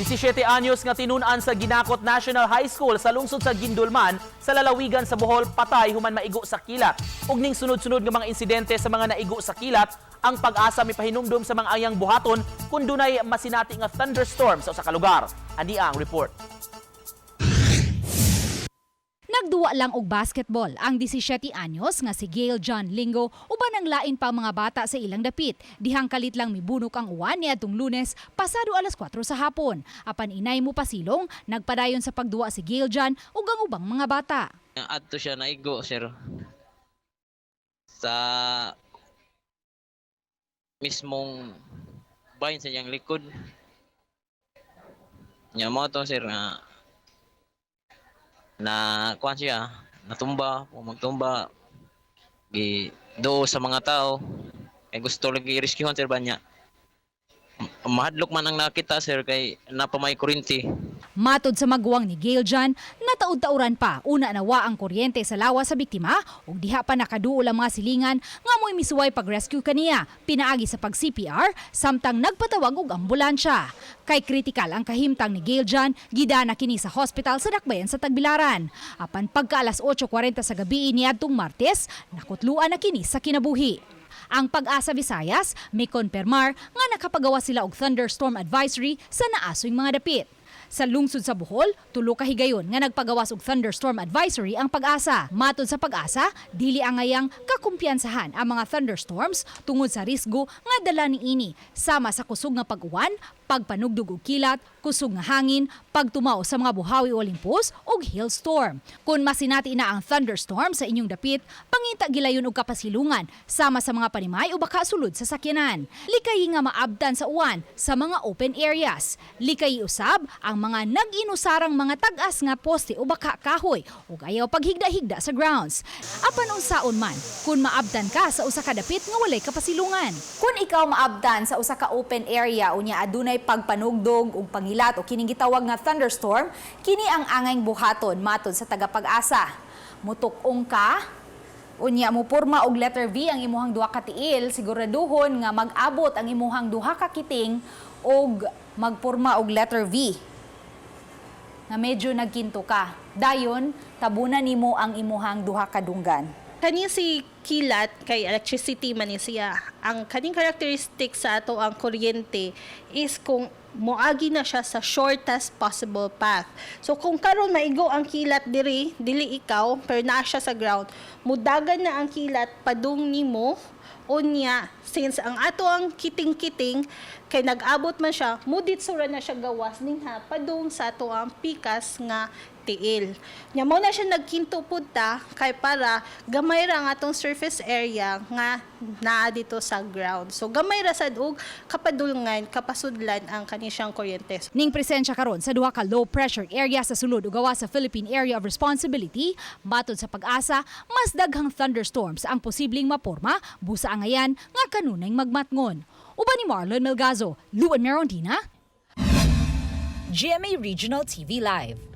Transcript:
17 anyos nga tinunan sa Ginakot National High School sa lungsod sa Gindulman sa lalawigan sa Bohol patay human maigo sa kilat. Ug ning sunod-sunod nga mga insidente sa mga naigo sa kilat ang pag-asa mi pahinumdum sa mga ayang buhaton kun dunay masinati nga thunderstorm sa usa ka lugar. Ani ang report. Nagduwa lang og basketball ang 17 anyos nga si Gail John Lingo uban ang lain pa mga bata sa ilang dapit. Dihang kalit lang mibunok ang uwan niadtong Lunes pasado alas 4 sa hapon. Apan inay mo pasilong, nagpadayon sa pagduwa si Gail John ug ang ubang mga bata. adto siya naigo sir sa mismong bahin sa iyang likod nya mo to sir nga na kuan siya natumba o magtumba gi do sa mga tao. Kay gusto lagi i-rescuehan sir ba niya? Mahadlok man ang nakita sir kay napamay kurinti Matod sa magwang ni Gail John, nataud-tauran pa una nawa ang kuryente sa lawa sa biktima ug diha pa nakaduol ang mga silingan nga mo'y misuway pag-rescue kaniya pinaagi sa pag-CPR samtang nagpatawag og ambulansya. Kay kritikal ang kahimtang ni Gail John, gidana kini sa hospital sa Dakbayan sa Tagbilaran. Apan pagka alas 8:40 sa gabi niadtong Martes, nakutluan na kini sa kinabuhi. Ang Pag-asa Visayas may konpermar nga nakapagawa sila og thunderstorm advisory sa naasoy mga dapit. Sa lungsod sa Bohol, tulo ka higayon nga nagpagawas og thunderstorm advisory ang pag-asa. Matod sa pag-asa, dili angayang kakumpiyansahan ang mga thunderstorms tungod sa risgo nga dala ni ini sama sa kusog nga pag-uwan, pagpanugdog og kilat, kusog nga hangin, pagtumaw sa mga buhawi o Olympus ug hailstorm. Kung masinati na ang thunderstorm sa inyong dapit, pangita gilayon og kapasilungan sama sa mga panimay o baka sulod sa sakyanan. Likay nga maabdan sa uwan sa mga open areas. Likay usab ang mga nag-inusarang mga tag-as nga poste o baka kahoy ug ayaw paghigda-higda sa grounds. Apan unsaon man, kung maabdan ka sa usa ka dapit nga walay kapasilungan. Kung ikaw maabdan sa usa ka open area unya adunay pagpanugdog ug pangilat o kining gitawag nga thunderstorm, kini ang angayng buhaton matod sa tagapag-asa. Mutuk-ong ka, unya mo porma og letter V ang imuhang duha ka tiil, siguraduhon nga mag-abot ang imuhang duha ka kiting og magporma og letter V nga medyo nagkinto ka. Dayon, tabunan nimo ang imuhang duha ka dunggan. Kani si kilat kay electricity man siya. Ang kaning characteristic sa ato ang kuryente is kung moagi na siya sa shortest possible path. So kung karon maigo ang kilat diri, dili ikaw, pero naa siya sa ground, mudagan na ang kilat padung nimo unya since ang ato ang kiting-kiting kay nag-abot man siya mudit sura na siya gawas ninha padung sa ato ang pikas nga tiil. Nya mo na siya nagkinto punta kay para gamay ra nga atong surface area nga naa dito sa ground. So gamay ra sad og kapadulngan kapasudlan ang kanisyang kuryente. Ning presensya karon sa duha ka low pressure area sa sulod ug sa Philippine Area of Responsibility, matod sa pag-asa, mas daghang thunderstorms ang posibleng maporma busa angayan nga kanunay magmatngon. Uban ni Marlon Melgazo, Luan Merondina, GMA Regional TV Live.